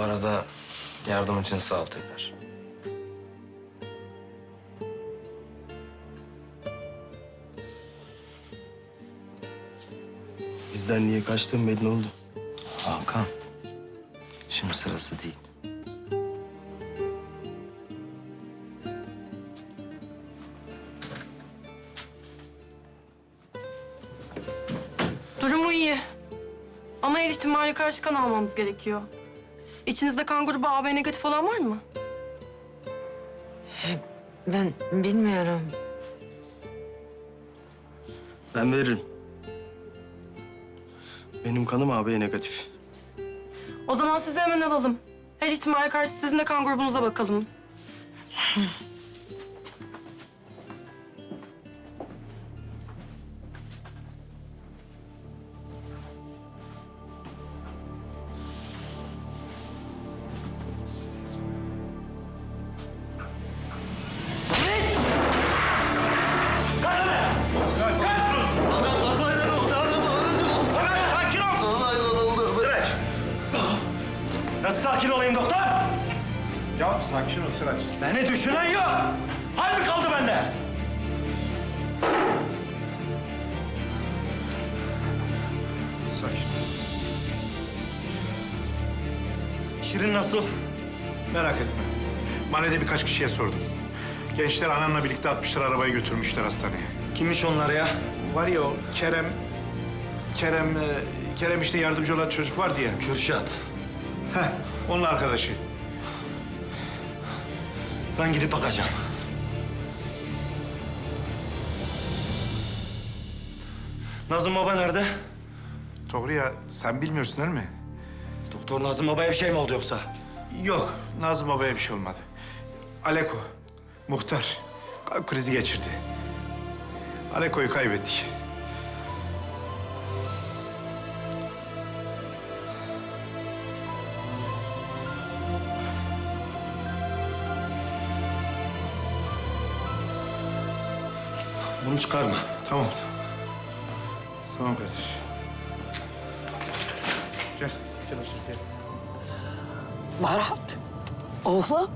arada yardım için sağ ol tekrar. Bizden niye kaçtın belli oldu. Hakan, şimdi sırası değil. Durumu iyi. Ama her ihtimale karşı kan almamız gerekiyor. İçinizde kan grubu AB negatif olan var mı? Ben bilmiyorum. Ben veririm. Benim kanım AB negatif. O zaman sizi hemen alalım. Her ihtimale karşı sizin de kan grubunuza bakalım. sakin ol Sıraç. Beni düşünen yok. Hal mi kaldı bende? Sakin. Şirin nasıl? Merak etme. Mahallede birkaç kişiye sordum. Gençler ananla birlikte atmışlar arabayı götürmüşler hastaneye. Kimmiş onlar ya? Var ya o Kerem... Kerem... e, Kerem işte yardımcı olan çocuk var diye. Kürşat. Heh, onun arkadaşı. Ben gidip bakacağım. Nazım baba nerede? Doğru ya sen bilmiyorsun değil mi? Doktor Nazım babaya bir şey mi oldu yoksa? Yok Nazım babaya bir şey olmadı. Aleko, muhtar kalp krizi geçirdi. Aleko'yu kaybettik. Bunu çıkarma. Tamam, tamam. Tamam kardeş. Gel, gel otur gel. Barat, oğlum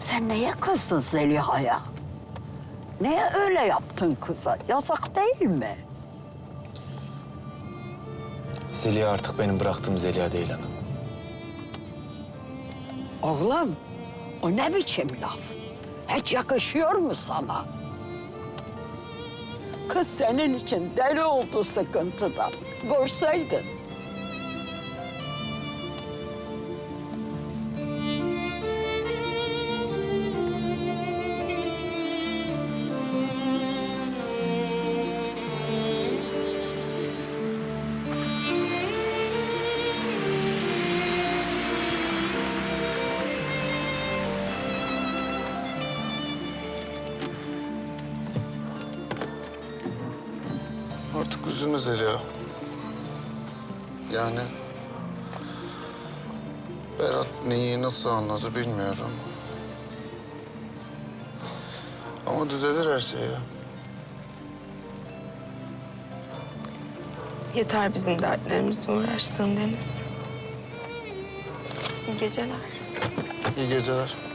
sen neye kızdın Zeliha'ya? Neye öyle yaptın kıza? Yazık değil mi? Zeliha artık benim bıraktığım Zeliha değil ana. Oğlum, o ne biçim laf? Hiç yakışıyor mu sana? Kız senin için deli oldu sıkıntıdan. Görseydin. Üzülme Zeliha. Yani... Berat neyi nasıl anladı bilmiyorum. Ama düzelir her şey ya. Yeter bizim dertlerimizle uğraştığın Deniz. İyi geceler. İyi geceler.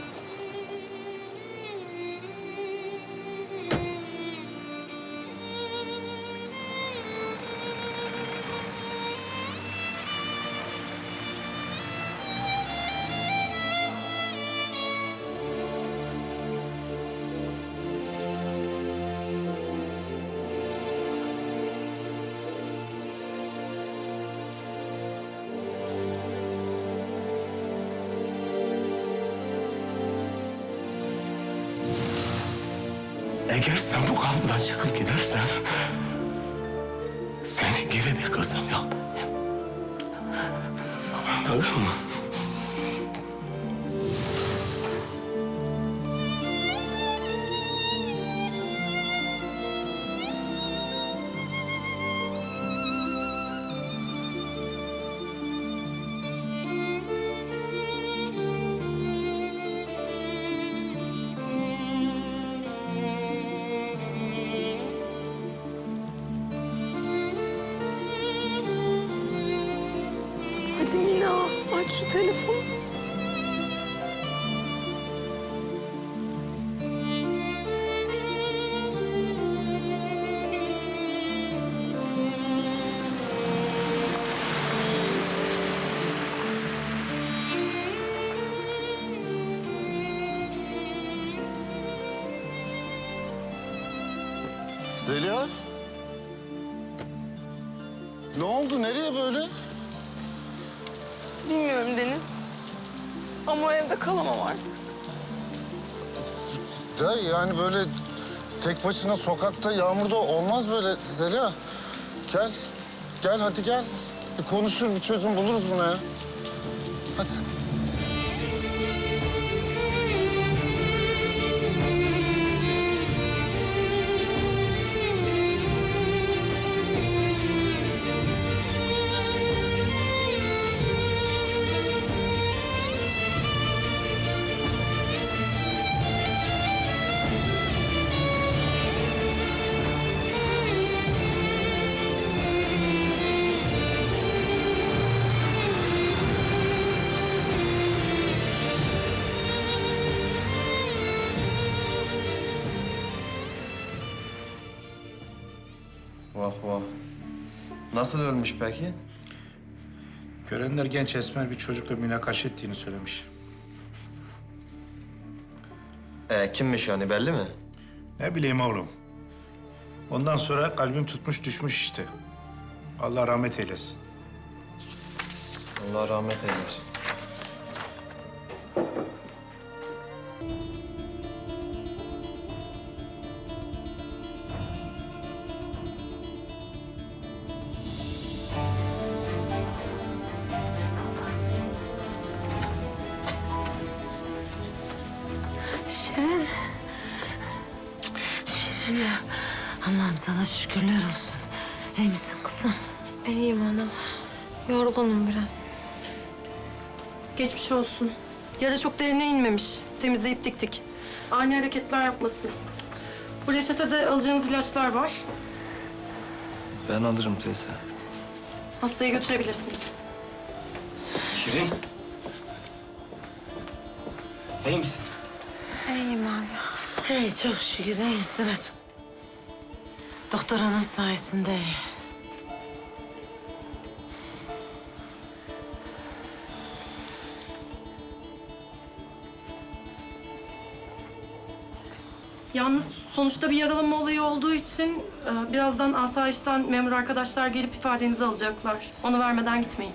Eğer sen bu kapıdan çıkıp gidersen... ...senin gibi bir kızım yok. Anladın mı? Aç şu telefonu. Zeliha? Ne oldu? Nereye böyle? Deniz. Ama o evde kalamam artık. Ya yani böyle tek başına sokakta yağmurda olmaz böyle Zeliha. Gel. Gel hadi gel. Bir konuşur bir çözüm buluruz buna ya. Hadi. Vah vah. Nasıl ölmüş peki? Görenler genç esmer bir çocukla münakaşa ettiğini söylemiş. Ee, kimmiş yani belli mi? Ne bileyim oğlum. Ondan sonra kalbim tutmuş düşmüş işte. Allah rahmet eylesin. Allah rahmet eylesin. Ya. Allah'ım sana şükürler olsun. İyi misin kızım? İyiyim ana. Yorgunum biraz. Geçmiş olsun. Yara çok derine inmemiş. Temizleyip diktik. Ani hareketler yapmasın. Bu reçetede alacağınız ilaçlar var. Ben alırım teyze. Hastayı götürebilirsiniz. Şirin. İyi misin? İyiyim abi. İyi çok şükür iyi Sıracığım. Doktor hanım sayesinde. Yalnız sonuçta bir yaralama olayı olduğu için e, birazdan asayişten memur arkadaşlar gelip ifadenizi alacaklar. Onu vermeden gitmeyin.